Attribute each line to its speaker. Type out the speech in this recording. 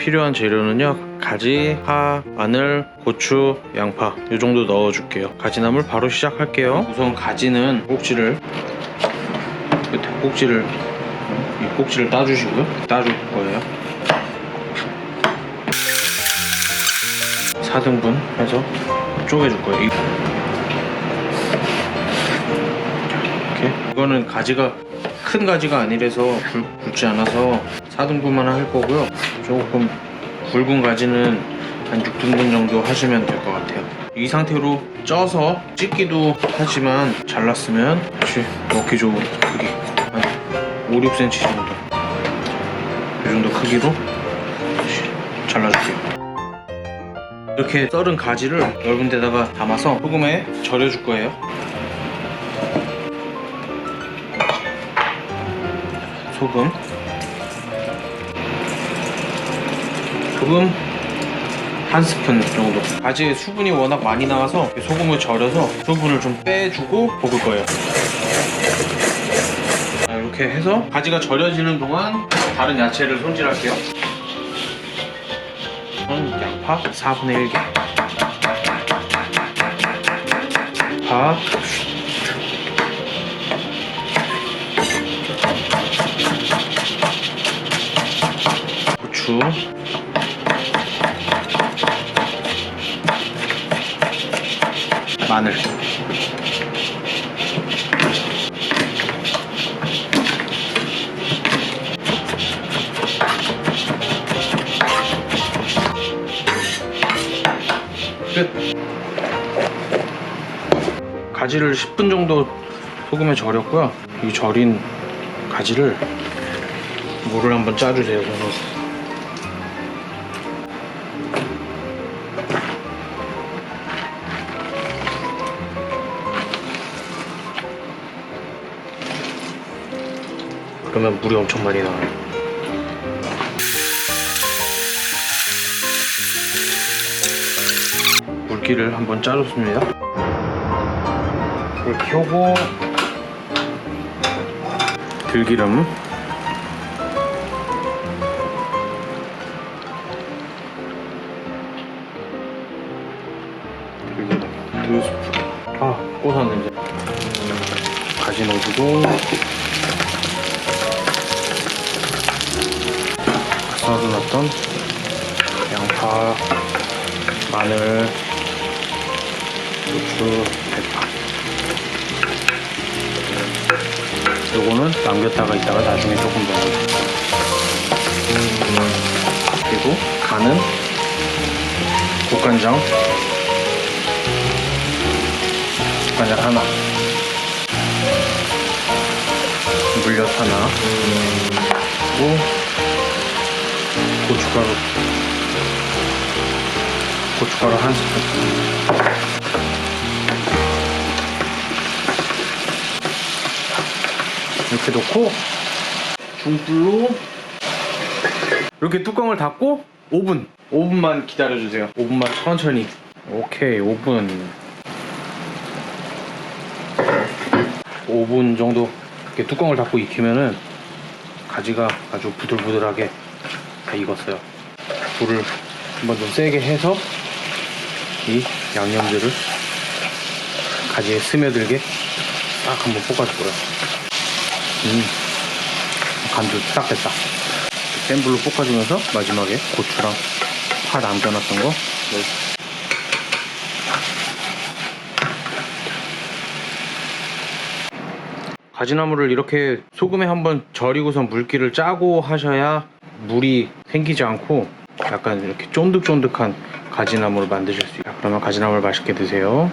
Speaker 1: 필요한 재료는요 가지, 파, 마늘, 고추, 양파 이 정도 넣어줄게요. 가지나물 바로 시작할게요. 우선 가지는 꼭지를 끝에 꼭지를 이 꼭지를 따주시고요. 따줄 거예요. 4등분 해서 쪼개줄 거예요. 이- 이렇게. 이거는 가지가 큰 가지가 아니라서 굵, 굵지 않아서 4등분만 할 거고요. 조금 굵은 가지는 한 6등분 정도 하시면 될 것 같아요. 이 상태로 쪄서 찢기도 하지만 잘랐으면 역시 먹기 좋은 크기. 한 5, 6cm 정도. 이 정도 크기로 잘라줄게요. 이렇게 썰은 가지를 넓은 데다가 담아서 소금에 절여줄 거예요. 소금 소금 한 스푼 정도 가지에 수분이 워낙 많이 나와서 소금을 절여서 수분을 좀 빼주고 볶을 거예요. 자, 이렇게 해서 가지가 절여지는 동안 다른 야채를 손질할게요. 저는 양파? 4분의 1개? 파 마늘. 끝. 가지를 10분 정도 소금에 절였고요. 이 절인 가지를 물을 한번 짜주세요 저는 그러면 물이 엄청 많이 나와요. 물기를 한번 짜줬습니다. 불 켜고 들기름. 들기름 두 스푼. 아 꼬샀는데 가지 넣어주고 썰어놨던 양파 마늘 고추 대파. 요거는 남겼다가 있다가 나중에 조금 넣어요. 그리고 간은 국간장. 국간장 하나. 물엿 하나. 그리고 고춧가루. 고춧가루 한 스푼. 이렇게 넣고 중불로 이렇게 뚜껑을 닫고 5분 5분만 기다려주세요. 5분만 천천히. 오케이 5분 5분 정도 이렇게 뚜껑을 닫고 익히면은 가지가 아주 부들부들하게 다 익었어요 불을 한번 좀 세게 해서 이 양념들을 가지에 스며들게 딱 한번 볶아줄 거예요 음, 간도 딱 됐다. 센 불로 볶아주면서 마지막에 고추랑 파 남겨놨던 거. 네. 가지나물을 이렇게 소금에 한번 절이고선 물기를 짜고 하셔야 물이 생기지 않고 약간 이렇게 쫀득쫀득한 가지나물을 만드실 수 있어요. 그러면 가지나물 맛있게 드세요.